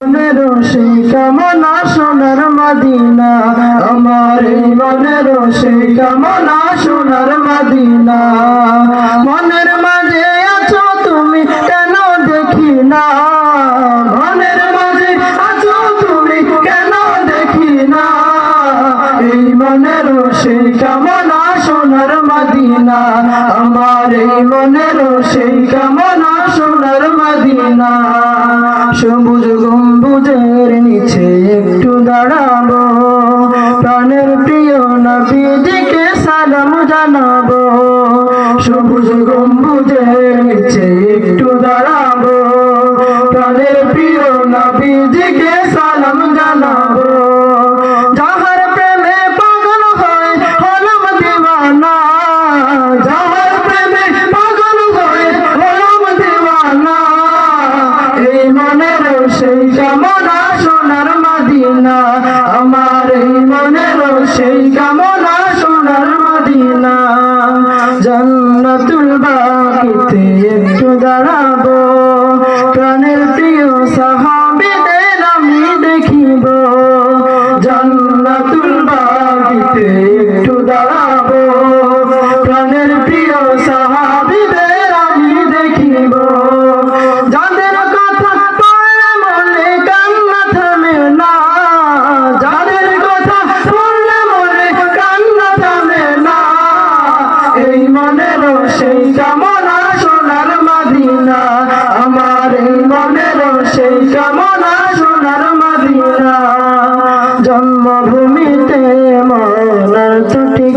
মনের কামনা সোনার মাদিনা? আমার মনে সে কামনা সোনার মাদিনা? মনের মাঝে আছো তুমি, কেন দেখি না মনের মাঝে আছো তুমি, কেন দেখি না এই মনে সে কামনা সোনার মাদিনা? আমার মনে মনের কামনা জানাব। সবুজ গম্বুজের নিচে একটু দাঁড়াবো। জান্নাতুল বাকিতে একটু দাঁড়াবো। কানে